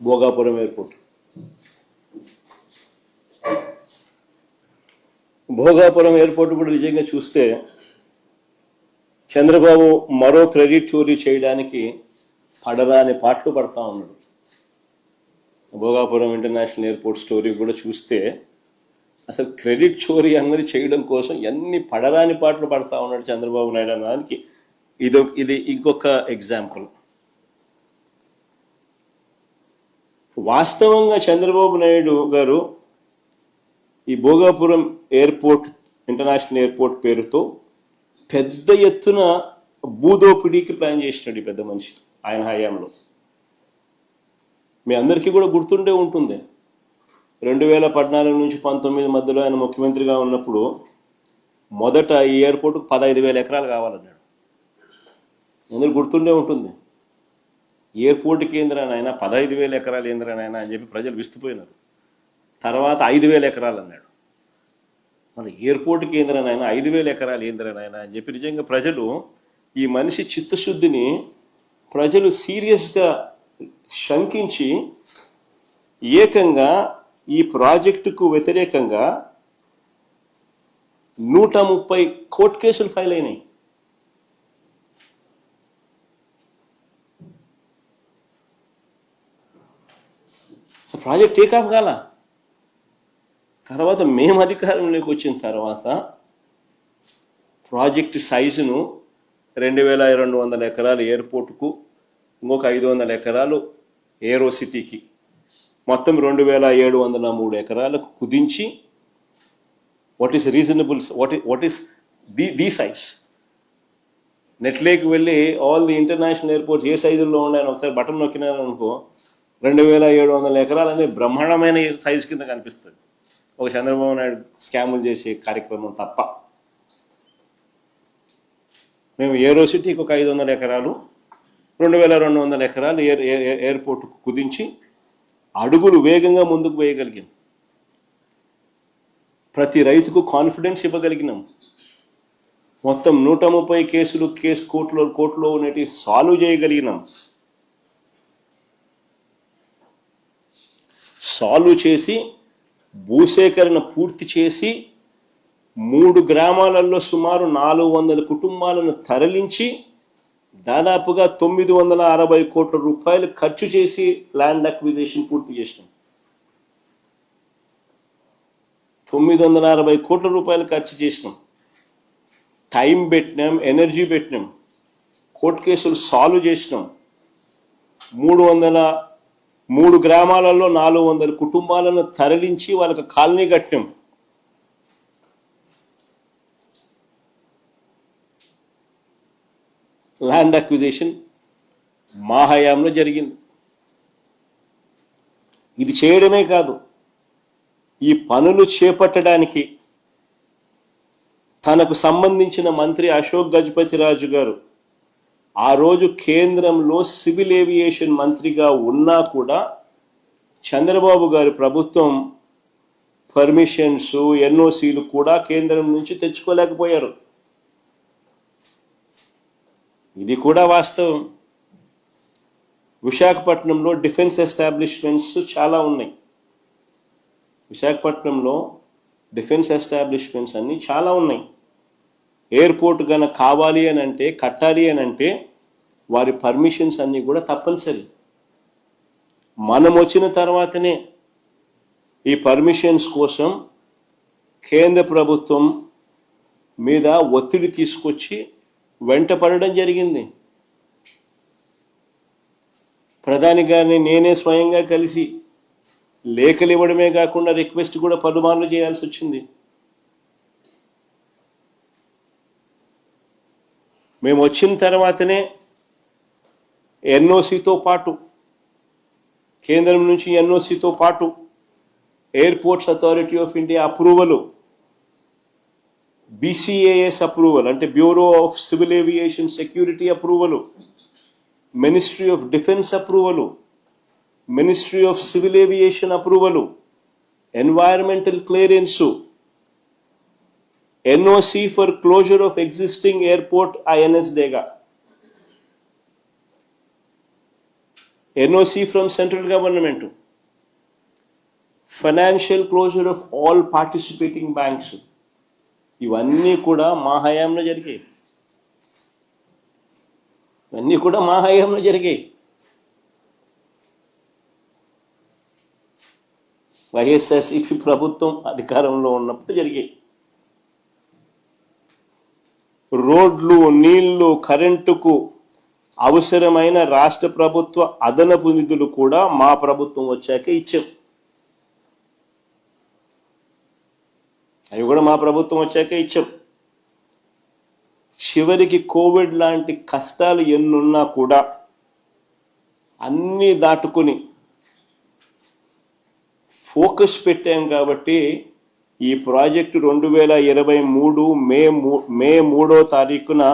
Bhogapuram airport. Bhogapuram airport కూడా నిజంగా చూస్తే చంద్రబాబు మరో క్రెడిట్ చోరీ చేయడానికి పడరాని పాటలు పడతా ఉన్నాడు. భోగాపురం ఇంటర్నేషనల్ ఎయిర్పోర్ట్ స్టోరీ కూడా చూస్తే అసలు క్రెడిట్ చోరీ అన్నది చేయడం కోసం ఎన్ని పడరాని పాటలు పడతా ఉన్నాడు చంద్రబాబు నాయుడు అన్నదానికి. ఇది ఇది ఇంకొక ఎగ్జాంపుల్. వాస్తవంగా చంద్రబాబు నాయుడు గారు ఈ భోగాపురం ఎయిర్పోర్ట్ ఇంటర్నేషనల్ ఎయిర్పోర్ట్ పేరుతో పెద్ద ఎత్తున భూదోపిడీకి ప్లాన్ చేసినాడు ఈ పెద్ద మనిషి ఆయన హయాంలో. మీ అందరికీ కూడా గుర్తుండే ఉంటుంది. రెండు వేల పద్నాలుగు నుంచి పంతొమ్మిది మధ్యలో ఆయన ముఖ్యమంత్రిగా ఉన్నప్పుడు మొదట ఈ ఎయిర్పోర్ట్కు పదహైదు వేల ఎకరాలు కావాలన్నాడు. అందరికి గుర్తుండే ఉంటుంది. ఎయిర్పోర్ట్ కేంద్రానైనా పదహైదు వేల ఎకరాలు ఏంద్రానైనా అని చెప్పి ప్రజలు విస్తుపోయినారు. తర్వాత ఐదు వేల ఎకరాలు అన్నాడు. మన ఎయిర్పోర్ట్ కేంద్రానైనా ఐదు వేల ఎకరాలు ఏంద్రానైనా అని చెప్పి నిజంగా ప్రజలు ఈ మనిషి చిత్తశుద్ధిని ప్రజలు సీరియస్గా శంకించి ఏకంగా ఈ ప్రాజెక్టుకు వ్యతిరేకంగా నూట ముప్పై కోర్టు కేసులు ఫైల్ అయినాయి. ప్రాజెక్ట్ టేక్ ఆఫ్ కాల? తర్వాత మేము అధికారంలోకి వచ్చిన తర్వాత ప్రాజెక్ట్ సైజును రెండు వేల రెండు వందల ఎకరాలు ఎయిర్పోర్టుకు ఇంకొక ఐదు వందల ఎకరాలు ఏరో సిటీకి మొత్తం రెండు వేల ఏడు వందల మూడు ఎకరాలకు కుదించి what is reasonable what what is the the size నెట్లేకి వెళ్ళి ఆల్ ది ఇంటర్నేషనల్ ఎయిర్పోర్ట్స్ ఏ సైజుల్లో ఉన్నాయని ఒకసారి బటన్ నొక్కినారనుకో రెండు వేల ఏడు వందల ఎకరాలు అనేది బ్రహ్మాండమైన సైజు కింద కనిపిస్తుంది ఒక చంద్రబాబు నాయుడు స్కాములు చేసే కార్యక్రమం తప్ప. మేము ఏరో సిటీకి ఒక ఐదు వందల ఎకరాలు రెండు వేల రెండు వందల ఎకరాలు ఎయిర్ ఎయిర్పోర్ట్కు కుదించి అడుగులు వేగంగా ముందుకు వేయగలిగాం. ప్రతి రైతుకు కాన్ఫిడెన్స్ ఇవ్వగలిగినాం. మొత్తం నూట ముప్పై కేసులు కేసు కోర్టులో కోర్టులో ఉన్నటి సాల్వ్ చేయగలిగినాం. సాల్వ్ చేసి భూసేకరణ పూర్తి చేసి మూడు గ్రామాలలో సుమారు నాలుగు వందల కుటుంబాలను తరలించి దాదాపుగా తొమ్మిది వందల అరవై కోట్ల రూపాయలు ఖర్చు చేసి ల్యాండ్ అక్విజేషన్ పూర్తి చేసినాం. తొమ్మిది వందల అరవై కోట్ల రూపాయలు ఖర్చు చేసినాం. టైం పెట్టినాం ఎనర్జీ పెట్టినాం కోర్టు కేసులు సాల్వ్ చేసినాం. మూడు వందల మూడు గ్రామాలలో నాలుగు వందల కుటుంబాలను తరలించి వాళ్ళకి కాలనీ కట్టినాం ల్యాండ్ అక్విజిషన్ మా హయాంలో జరిగింది. ఇది చేయడమే కాదు ఈ పనులు చేపట్టడానికి తనకు సంబంధించిన మంత్రి అశోక్ గజపతి రాజు గారు ఆ రోజు కేంద్రంలో సివిల్ ఏవియేషన్ మంత్రిగా ఉన్నా కూడా చంద్రబాబు గారి ప్రభుత్వం పర్మిషన్స్ ఎన్ఓసీలు కూడా కేంద్రం నుంచి తెచ్చుకోలేకపోయారు. ఇది కూడా వాస్తవం. విశాఖపట్నంలో డిఫెన్స్ ఎస్టాబ్లిష్మెంట్స్ చాలా ఉన్నాయి. విశాఖపట్నంలో డిఫెన్స్ ఎస్టాబ్లిష్మెంట్స్ అన్నీ చాలా ఉన్నాయి. ఎయిర్పోర్ట్ కనుక కావాలి అని అంటే కట్టాలి అని అంటే వారి పర్మిషన్స్ అన్నీ కూడా తప్పనిసరి. మనం వచ్చిన తర్వాతనే ఈ పర్మిషన్స్ కోసం కేంద్ర ప్రభుత్వం మీద ఒత్తిడి తీసుకొచ్చి వెంట పడడం జరిగింది. ప్రధాని గారిని నేనే స్వయంగా కలిసి లేఖలు ఇవ్వడమే కాకుండా రిక్వెస్ట్ కూడా పలుమార్లు చేయాల్సి వచ్చింది. మేము వచ్చిన తర్వాతనే ఎన్ఓసితో పాటు కేంద్రం నుంచి ఎన్ఓసితో పాటు airports authority of India approval BCAS approval అంటే bureau of civil aviation security approval ministry of defence approval ministry of civil aviation approval environmental clearance NOC for closure of existing airport INS Dega. NOC from central government financial closure of all participating banks ఇవన్నీ కూడా మా హయాంలో జరిగాయి. ఇవన్నీ కూడా మా హయాంలో జరిగాయి. వైఎస్ఆర్సిపి ప్రభుత్వం అధికారంలో ఉన్నప్పుడు జరిగాయి. రోడ్లు నీళ్ళు కరెంటుకు అవసరమైన రాష్ట్ర ప్రభుత్వ అదనపు నిధులు కూడా మా ప్రభుత్వం వచ్చాక ఇచ్చాం. అవి కూడా మా ప్రభుత్వం వచ్చాక ఇచ్చాం. చివరికి కోవిడ్ లాంటి కష్టాలు ఎన్నున్నా కూడా అన్నీ దాటుకుని ఫోకస్ పెట్టాం కాబట్టి ఈ ప్రాజెక్టు రెండు వేల ఇరవై మూడు మే మూ మే మూడో తారీఖున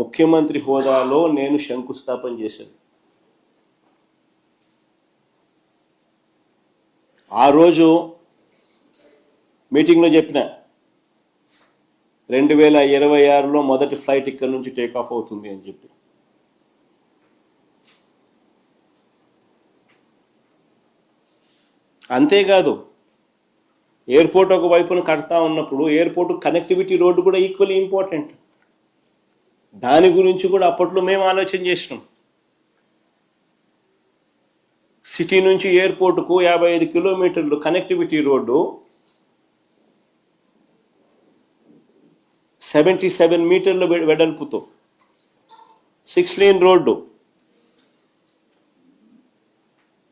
ముఖ్యమంత్రి హోదాలో నేను శంకుస్థాపన చేశాను. ఆ రోజు మీటింగ్లో చెప్పిన రెండు వేల ఇరవై ఆరులో మొదటి ఫ్లైట్ ఇక్కడ నుంచి టేక్ ఆఫ్ అవుతుంది అని చెప్పి. అంతేకాదు ఎయిర్పోర్ట్ ఒక వైపున కడతా ఉన్నప్పుడు ఎయిర్పోర్ట్ కనెక్టివిటీ రోడ్డు కూడా ఈక్వల్లీ ఇంపార్టెంట్. దాని గురించి కూడా అప్పట్లో మేము ఆలోచన చేసినాం. సిటీ నుంచి ఎయిర్పోర్ట్కు యాభై ఐదు కిలోమీటర్లు కనెక్టివిటీ రోడ్డు సెవెంటీ సెవెన్ మీటర్ల వెడల్పుతో. Six lane road.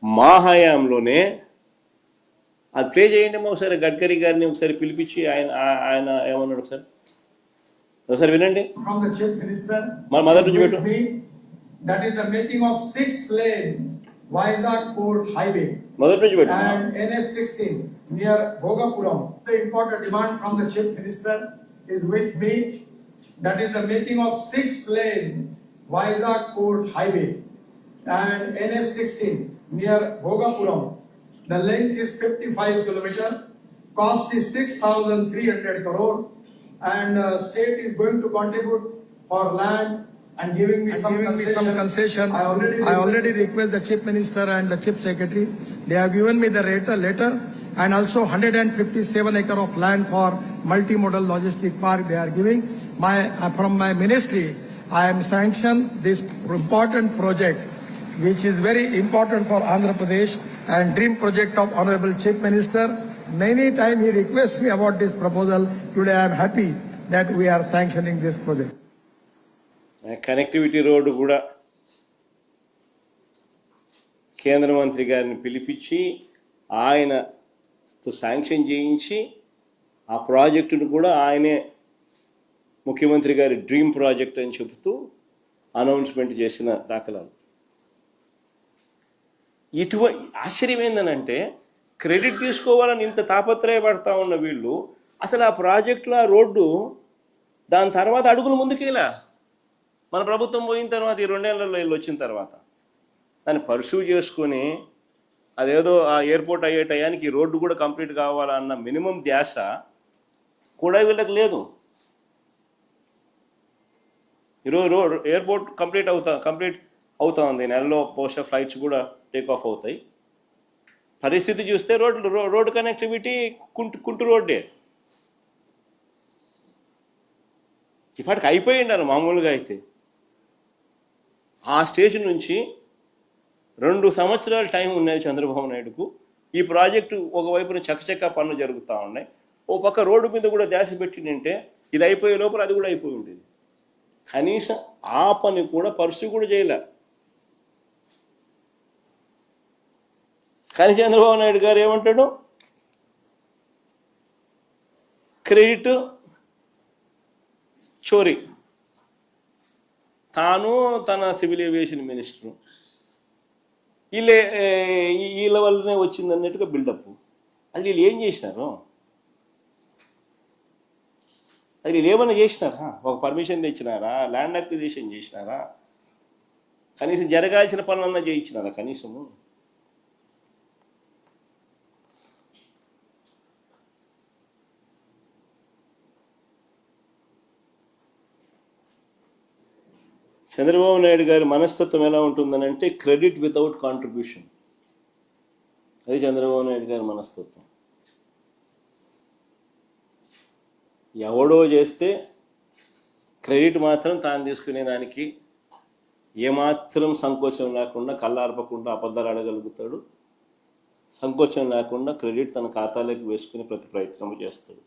మా హయాంలోనే అది ప్లే చేయండి ఒకసారి గడ్కరీ గారిని ఒకసారి పిలిపించి ఆయన ఆయన ఏమన్నాడు ఒకసారి? ఒకసారి వినండి from the chief minister. My mother to with you. me, That is the making of six lane Vizag Port Highway మొదటి నుంచి పెట్టు and NS sixteen near Bhogapuram. The important demand from the chief minister is with me. That is the making of six lane Vizag Port Highway and NS sixteen near Bhogapuram. The length is fifty-five kilometer, cost is six thousand three hundred crore. And uh, state is going to contribute for land and giving me And some giving me some concession. I already. I already request the chief minister and the chief secretary. They have given me the letter, letter and also hundred and fifty-seven acre of land for multimodal logistic park they are giving. My, uh, from my ministry, I am sanctioned this important project which is very important for Andhra Pradesh and dream project of honorable chief minister. Many time he requests me about this proposal. Today I am happy that we are sanctioning this project. Connectivity road కూడా కేంద్ర మంత్రి గారిని పిలిపించి ఆయన sanction చేయించి ఆ ప్రాజెక్టును కూడా ఆయనే ముఖ్యమంత్రి గారి డ్రీమ్ ప్రాజెక్ట్ అని చెబుతూ అనౌన్స్మెంట్ చేసిన దాఖలాలు ఇటువంటి ఆశ్చర్యం ఏందనంటే క్రెడిట్ తీసుకోవాలని ఇంత తాపత్రయపడతా ఉన్న వీళ్ళు అసలు ఆ ప్రాజెక్టులో ఆ రోడ్డు దాని తర్వాత అడుగులు ముందుకేలా? మన ప్రభుత్వం పోయిన తర్వాత ఈ రెండేళ్ళలో వీళ్ళు వచ్చిన తర్వాత దాన్ని పర్సూ చేసుకొని అదేదో ఆ ఎయిర్పోర్ట్ అయ్యే టయానికి ఈ రోడ్డు కూడా కంప్లీట్ కావాలన్న మినిమం ధ్యాస కూడా వీళ్ళకి లేదు. ఈరోజు రోడ్ ఎయిర్పోర్ట్ కంప్లీట్ అవుతా కంప్లీట్ అవుతా ఉంది. నెలలో బహుశా ఫ్లైట్స్ కూడా టేక్ ఆఫ్ అవుతాయి. పరిస్థితి చూస్తే రోడ్లు రోడ్డు కనెక్టివిటీ కుంటు కుంటు రోడ్డే. ఇప్పటికి అయిపోయిండారు మామూలుగా అయితే. ఆ స్టేజ్ నుంచి రెండు సంవత్సరాల టైం ఉన్నది చంద్రబాబు నాయుడుకు. ఈ ప్రాజెక్టు ఒకవైపున చకచక్క పనులు జరుగుతూ ఉన్నాయి. ఓ పక్క రోడ్డు మీద కూడా ధ్యాస పెట్టిందంటే ఇది అయిపోయే లోపల అది కూడా అయిపోయి ఉండేది. కనీసం ఆ పని కూడా పరిస్థితి కూడా చేయలే. కానీ చంద్రబాబు నాయుడు గారు ఏమంటాడు? క్రెడిట్ చోరీ. తాను తన సివిల్ ఏవియేషన్ మినిస్టరు. వీళ్ళే ఈ- వీళ్ళ వల్లనే వచ్చింది అన్నట్టుగా బిల్డప్. అది వీళ్ళు ఏం చేసినారు? అది వీళ్ళు ఏమైనా చేసినారా? ఒక పర్మిషన్ తెచ్చినారా? ల్యాండ్ అక్విజిషన్ చేసినారా? కనీసం జరగాల్సిన పనులన్నా చేయించినారా కనీసము? చంద్రబాబు నాయుడు గారి మనస్తత్వం ఎలా ఉంటుందని అంటే క్రెడిట్ వితౌట్ కాంట్రిబ్యూషన్. అది చంద్రబాబు నాయుడు గారి మనస్తత్వం. ఎవడో చేస్తే క్రెడిట్ మాత్రం తాను తీసుకునే దానికి ఏమాత్రం సంకోచం లేకుండా కళ్ళార్పకుండా అబద్ధాలు అడగలుగుతాడు సంకోచం లేకుండా క్రెడిట్ తన ఖాతాలోకి వేసుకునే ప్రతి ప్రయత్నం చేస్తాడు.